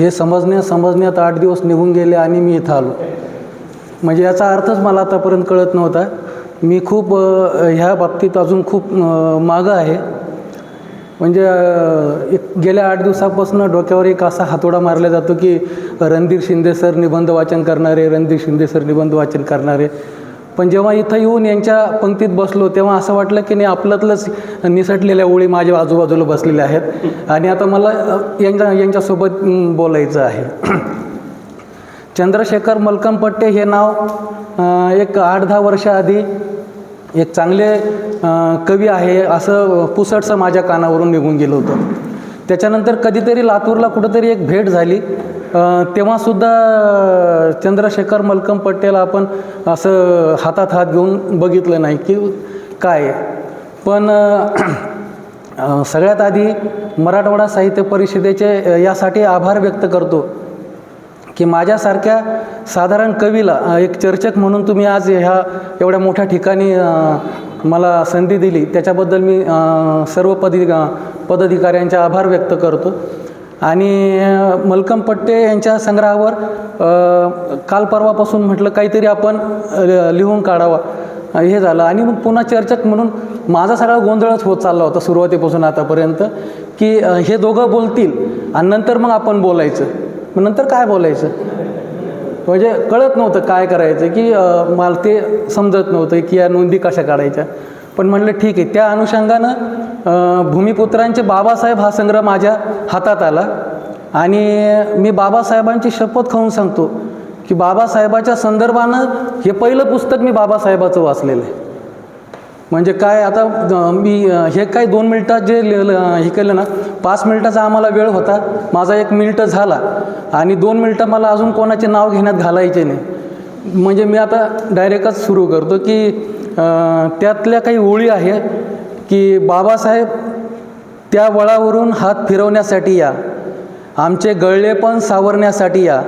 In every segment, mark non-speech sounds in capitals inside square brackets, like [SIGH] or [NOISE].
हे समजण्या समजण्यात आठ दिवस निघून गेले आणि मी इथं आलो. म्हणजे याचा अर्थच मला आतापर्यंत कळत नव्हता. मी खूप ह्या बाबतीत अजून खूप मागं आहे. म्हणजे एक गेल्या आठ दिवसापासून डोक्यावर एक असा हातोडा मारला जातो की रणधीर शिंदे सर निबंध वाचन करणारे रणधीर शिंदे सर निबंध वाचन करणारे. पण जेव्हा इथं येऊन यांच्या पंक्तीत बसलो तेव्हा असं वाटलं की नाही आपल्यातलंच निसटलेल्या ओळी माझ्या आजूबाजूला बसलेल्या आहेत. आणि आता मला यांच्या यांच्यासोबत बोलायचं आहे. [CLEARS THROAT] चंद्रशेखर मलकमपट्टे हे नाव एक आठ दहा वर्षाआधी एक चांगले कवी आहे. असं पुसटचं माझ्या कानावरून निघून गेलं होतं. त्याच्यानंतर कधीतरी लातूरला कुठंतरी एक भेट झाली तेव्हासुद्धा चंद्रशेखर मलकम पटेल आपण असं हातात हात घेऊन बघितलं नाही की काय आहे. पण सगळ्यात आधी मराठवाडा साहित्य परिषदेचे यासाठी आभार व्यक्त करतो की माझ्यासारख्या साधारण कवीला एक चर्चक म्हणून तुम्ही आज ह्या एवढ्या मोठ्या ठिकाणी मला संधी दिली. त्याच्याबद्दल मी सर्व पदी पदाधिकाऱ्यांचे आभार व्यक्त करतो. आणि मलकम पट्टे यांच्या संग्रहावर काल परवापासून म्हटलं काहीतरी आपण लिहून काढावा. हे झालं. आणि मग पुन्हा चर्चक म्हणून माझा सगळा गोंधळच होत चालला होता सुरुवातीपासून आतापर्यंत की हे दोघं बोलतील आणि नंतर मग आपण बोलायचं. मग नंतर काय बोलायचं? म्हणजे कळत नव्हतं काय करायचं की मला ते समजत नव्हतं की या नोंदी कशा काढायच्या. पण म्हणलं ठीक आहे त्या अनुषंगानं भूमिपुत्रांचे बाबासाहेब हा संग्रह माझ्या हातात आला. आणि मी बाबासाहेबांची शपथ खाऊन सांगतो की बाबासाहेबाच्या संदर्भानं हे पहिलं पुस्तक मी बाबासाहेबाचं वाचलेलं आहे. म्हणजे काय आता मी हे काय दोन मिनटात जे लिहिलं हे केलं ना पाच मिनटाचा आम्हाला वेळ होता माझा एक मिनटं झाला. आणि दोन मिनटं मला अजून कोणाचे नाव घेण्यात घालायचे नाही. म्हणजे मी आता डायरेक्टच सुरू करतो की त्यातल्या काही ओळी आहे की बाबासाहेब त्या वळावरून हात फिरवण्यासाठी या. आमचे गळलेपण सावरण्यासाठी या.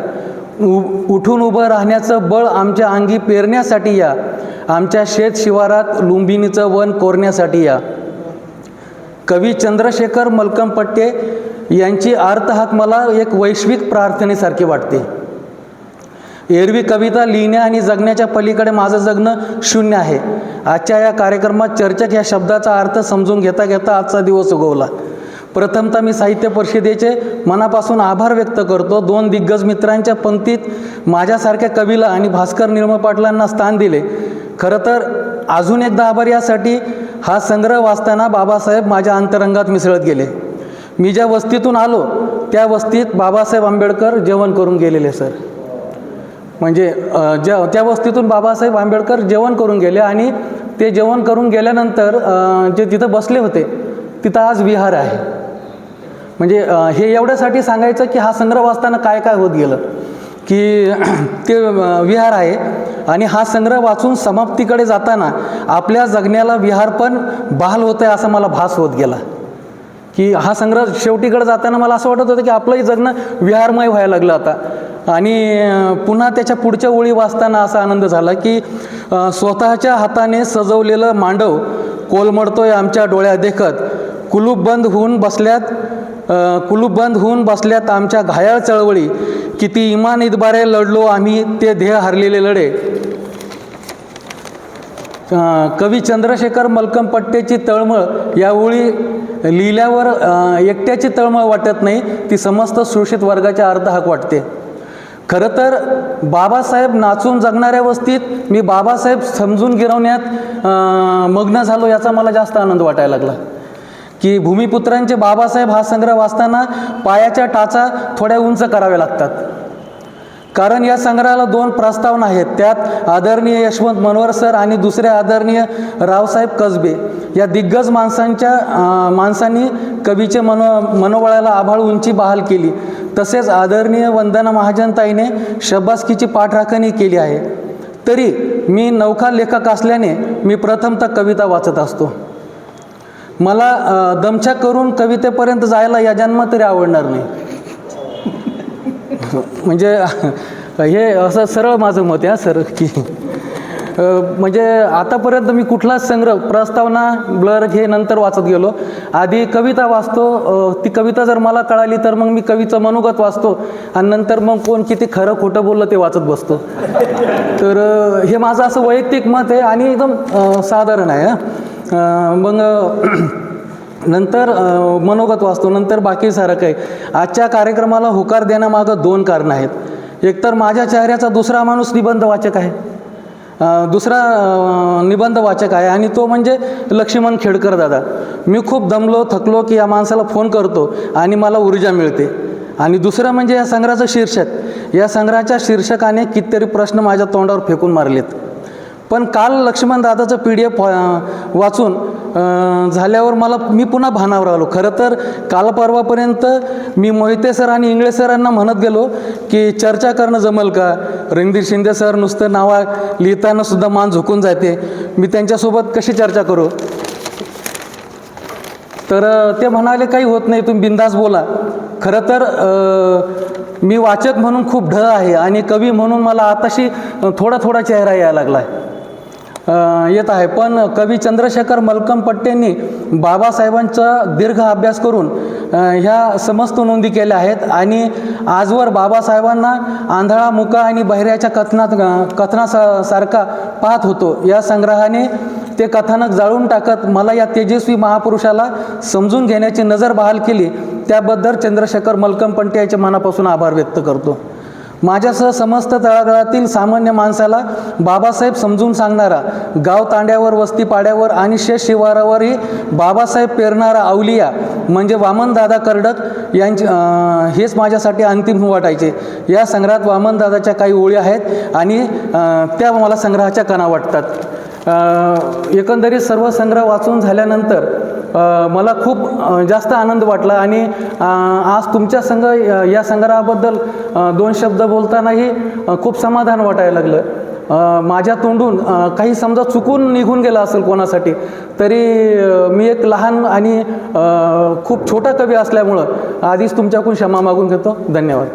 उ उठून उभं राहण्याचं बळ आमच्या अंगी पेरण्यासाठी या. आमच्या शेत शिवारात लुंबिनीचं वन कोरण्यासाठी या. कवी चंद्रशेखर मलकमपट्टे यांची अर्थहाक मला एक वैश्विक प्रार्थनेसारखी वाटते. एरवी कविता लिहिण्या आणि जगण्याच्या पलीकडे माझं जगणं शून्य आहे. आजच्या या कार्यक्रमात चर्चक या शब्दाचा अर्थ समजून घेता घेता आजचा दिवस उगवला. प्रथमतः मी साहित्य परिषदेचे मनापासून आभार व्यक्त करतो. दोन दिग्गज मित्रांच्या पंक्तीत माझ्यासारख्या कवीला आणि भास्कर निर्मळ पाटलांना स्थान दिले. खरं तर अजून एकदा आभार यासाठी हा संग्रह वाचताना बाबासाहेब माझ्या अंतरंगात मिसळत गेले. मी ज्या वस्तीतून आलो त्या वस्तीत बाबासाहेब आंबेडकर जेवण करून गेलेले सर. म्हणजे ज्या त्या वस्तीतून बाबासाहेब आंबेडकर जेवण करून गेले आणि ते जेवण करून गेल्यानंतर जे तिथं बसले होते तिथं आज विहार आहे. म्हणजे हे एवढ्यासाठी सांगायचं की हा संग्रह वाचताना काय काय होत गेलं? की [CLEARS THROAT] ते विहार आहे. आणि हा संग्रह वाचून समाप्तीकडे जाताना आपल्या जगण्याला विहार पण बहाल होतं आहे असा मला भास होत गेला. की हा संग्रह शेवटीकडे जाताना मला असं वाटत होतं की आपलंही जगणं विहारमय व्हायला लागलं आता. आणि पुन्हा त्याच्या पुढच्या ओळी वाचताना असा आनंद झाला की स्वतःच्या हाताने सजवलेलं मांडव कोलमडतोय आमच्या डोळ्या देखत. कुलूप बंद होऊन बसल्यात कुलूप बंद होऊन बसल्यात आमच्या घायाळ चळवळी. किती इमान इतबारे लढलो आम्ही ते ध्येय हरलेले लढे. कवी चंद्रशेखर मलकम पट्ट्याची तळमळ यावेळी लिहिल्यावर एकट्याची तळमळ वाटत नाही ती समस्त सुशित वर्गाच्या अर्थहाक वाटते. खरं तर बाबासाहेब नाचून जगणाऱ्या वस्तीत मी बाबासाहेब समजून गिरवण्यात मग्न झालो याचा मला जास्त आनंद वाटायला लागला. की भूमिपुत्रांचे बाबासाहेब हा संग्रह वाचताना पायाच्या टाचा थोड्या उंच कराव्या लागतात. कारण या संग्रहाला दोन प्रस्तावना आहेत. त्यात आदरणीय यशवंत मनोहर सर आणि दुसरे आदरणीय रावसाहेब कसबे. या दिग्गज माणसांच्या माणसांनी कवीचे मनो मनोबळाला आभाळ उंची बहाल केली. तसेच आदरणीय वंदना महाजनताईने शब्बासकीची पाठराखणी केली आहे. तरी मी नौखा लेखक असल्याने मी प्रथमतः कविता वाचत असतो. मला दमछा करून कवितेपर्यंत जायला या जन्मात तरी आवडणार नाही. म्हणजे हे असं सरळ माझं मत आहे सर की म्हणजे आतापर्यंत मी कुठलाच संग्रह प्रस्तावना ब्लर हे नंतर वाचत गेलो. आधी कविता वाचतो ती कविता जर मला कळाली तर मग मी कवीचं मनोगत वाचतो आणि नंतर मग कोण किती खरं खोटं बोललं ते वाचत बसतो. तर हे माझं असं वैयक्तिक मत आहे आणि एकदम साधारण आहे मग नंतर मनोगत वाचतो नंतर बाकी सारं काही. आजच्या कार्यक्रमाला होकार देण्यामागं दोन कारणं आहेत. एकतर माझ्या चेहऱ्याचा दुसरा माणूस निबंध वाचक आहे. दुसरा निबंध वाचक आहे आणि तो म्हणजे लक्ष्मण खेडकर दादा. मी खूप दमलो थकलो की या माणसाला फोन करतो आणि मला ऊर्जा मिळते. आणि दुसरं म्हणजे या संग्रहाचं शीर्षक. या संग्रहाच्या शीर्षकाने कितीतरी प्रश्न माझ्या तोंडावर फेकून मारलेत. पण काल लक्ष्मण दादाचं पी डी एफ वाचून झाल्यावर मला मी पुन्हा भानावर आलो. खरं तर काल परवापर्यंत मी मोहिते सर आणि इंगळे सरांना म्हणत गेलो की चर्चा करणं जमल का? रणधीर शिंदे सर नुसतं नावा लिहिताना सुद्धा मान झुकून जाते. मी त्यांच्यासोबत कशी चर्चा करू? तर ते म्हणाले काही होत नाही तुम्ही बिंदास बोला. खरं तर मी वाचक म्हणून खूप ढ आहे आणि कवी म्हणून मला आताशी थोडा थोडा चेहरा यायला लागला आहे येत आहे. पण कवी चंद्रशेखर मलकम पट्टेंनी बाबासाहेबांचा दीर्घ अभ्यास करून ह्या समस्त नोंदी केल्या आहेत. आणि आजवर बाबासाहेबांना आंधळा मुका आणि बहिऱ्याच्या कथनात कथनासा सारखा पाहत होतो. या संग्रहाने ते कथानक जाळून टाकत मला या तेजस्वी महापुरुषाला समजून घेण्याची नजर बहाल केली. त्याबद्दल चंद्रशेखर मलकम पंटे यांच्या मनापासून आभार व्यक्त करतो. माझ्यासह समस्त तळागाळातील सामान्य माणसाला बाबासाहेब समजून सांगणारा गाव तांड्यावर वस्ती पाड्यावर आणि शेष शिवारावरही बाबासाहेब पेरणारा अवलिया म्हणजे वामनदादा कर्डक यांचे हेच माझ्यासाठी अंतिम वाटायचे या संग्रहात वामनदादाच्या काही ओळी आहेत आणि त्या मला संग्रहाच्या कणा वाटतात. एकंदरीत सर्व संग्रह वाचून झाल्यानंतर मला खूप जास्त आनंद वाटला आणि आज तुमच्या संघ या संग्रहाबद्दल दोन शब्द बोलतानाही खूप समाधान वाटायला लागलं. माझ्या तोंडून काही समजा चुकून निघून गेलं असेल कोणासाठी तरी मी एक लहान आणि खूप छोटा कवी असल्यामुळं आधीच तुमच्याकडून क्षमा मागून घेतो. धन्यवाद.